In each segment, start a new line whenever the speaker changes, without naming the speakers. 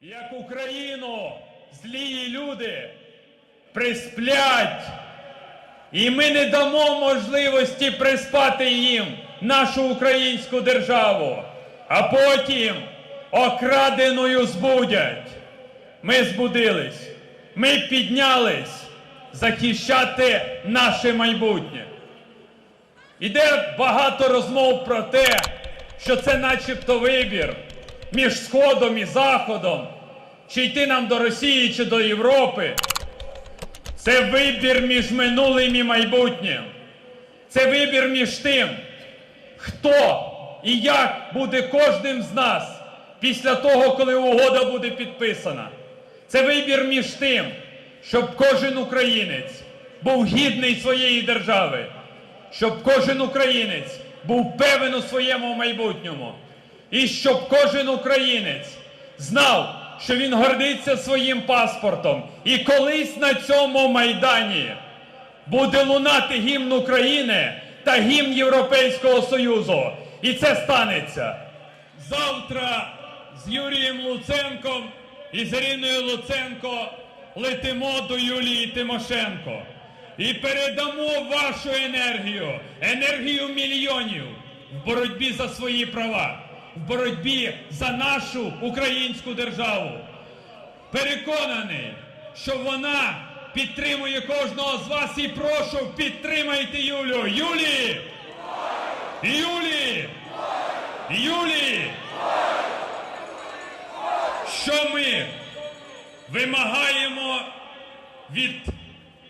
як Україну злії люди присплять, і ми не дамо можливості приспати їм нашу українську державу, а потім окраденою збудять. Ми збудились, ми піднялись захищати наше майбутнє. Іде багато розмов про те, що це начебто вибір між Сходом і Заходом, чи йти нам до Росії, чи до Європи. Це вибір між минулим і майбутнім. Це вибір між тим, хто і як буде кожним з нас після того, коли угода буде підписана. Це вибір між тим, щоб кожен українець був гідний своєї держави, щоб кожен українець був певен у своєму майбутньому, і щоб кожен українець знав, що він гордиться своїм паспортом, і колись на цьому майдані буде лунати гімн України та гімн Європейського Союзу. І це станеться завтра з Юрієм Луценком і з Іриною Луценко летимо до Юлії Тимошенко. І передамо вашу енергію, енергію мільйонів в боротьбі за свої права, в боротьбі за нашу українську державу. Переконаний, що вона підтримує кожного з вас і прошу підтримайте Юлю. Юлі! Юлі! Юлі! Що ми вимагаємо від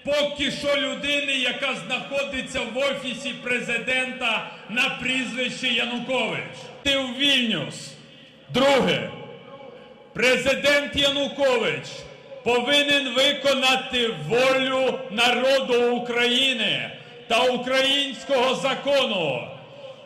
поки що людини, яка знаходиться в офісі президента на прізвище Янукович? Ти в Вільнюс. Друге. Президент Янукович повинен виконати волю народу України та українського закону.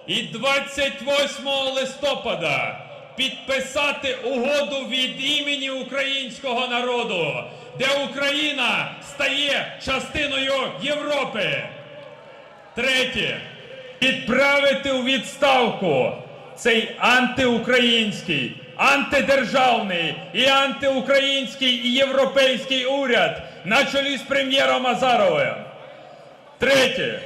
І 28 листопада підписати угоду від імені українського народу, де Україна стає частиною Європи. Третє. Відправити у відставку цей антиукраїнський, антидержавний і антиукраїнський і європейський уряд на чолі з прем'єром Азаровим. Третє.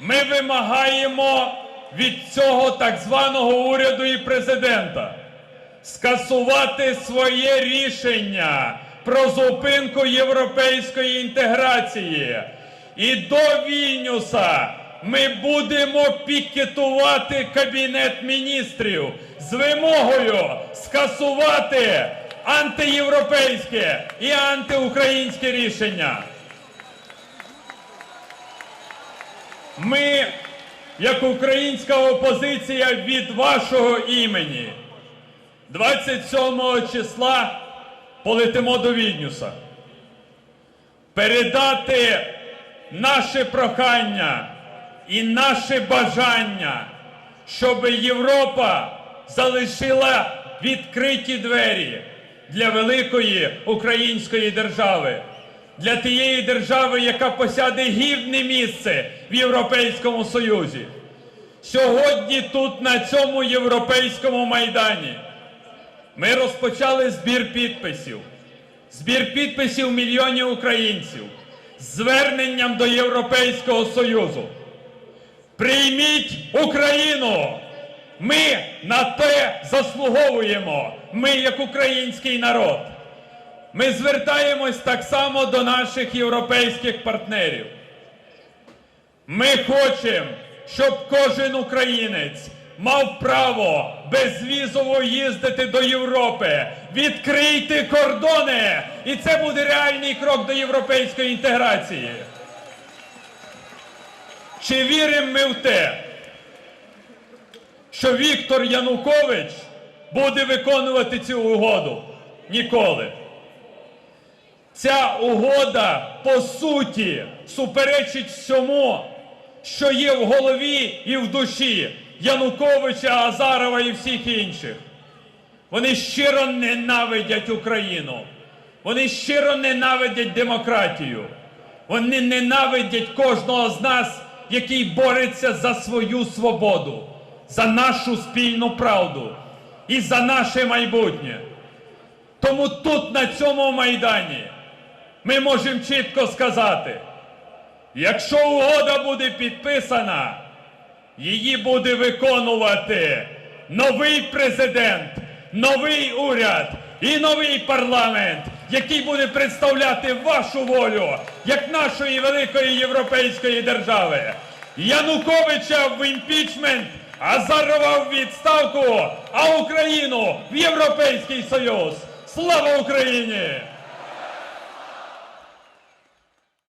Ми вимагаємо від цього так званого уряду і президента скасувати своє рішення про зупинку європейської інтеграції. І до Вільнюса ми будемо пікетувати Кабінет міністрів з вимогою скасувати антиєвропейське і антиукраїнське рішення. Ми, як українська опозиція від вашого імені, 27 числа полетимо до Вільнюса. Передати наше прохання і наше бажання, щоб Європа залишила відкриті двері для великої української держави для тієї держави, яка посяде гідне місце в Європейському Союзі. Сьогодні тут, на цьому європейському майдані, ми розпочали збір підписів. Збір підписів мільйонів українців з зверненням до Європейського Союзу. Прийміть Україну! Ми на те заслуговуємо. Ми як український народ. Ми звертаємось так само до наших європейських партнерів. Ми хочемо, щоб кожен українець мав право безвізово їздити до Європи. Відкрийте кордони! І це буде реальний крок до європейської інтеграції. Чи віримо ми в те, що Віктор Янукович буде виконувати цю угоду? Ніколи. Ця угода по суті суперечить всьому, що є в голові і в душі Януковича, Азарова і всіх інших. Вони щиро ненавидять Україну. Вони щиро ненавидять демократію. Вони ненавидять кожного з нас, який бореться за свою свободу, за нашу спільну правду і за наше майбутнє. Тому тут, на цьому майдані, ми можемо чітко сказати, якщо угода буде підписана, її буде виконувати новий президент, новий уряд і новий парламент, який буде представляти вашу волю як нашої великої європейської держави. Януковича в імпічмент, Азарова в відставку, а Україну в Європейський Союз. Слава Україні!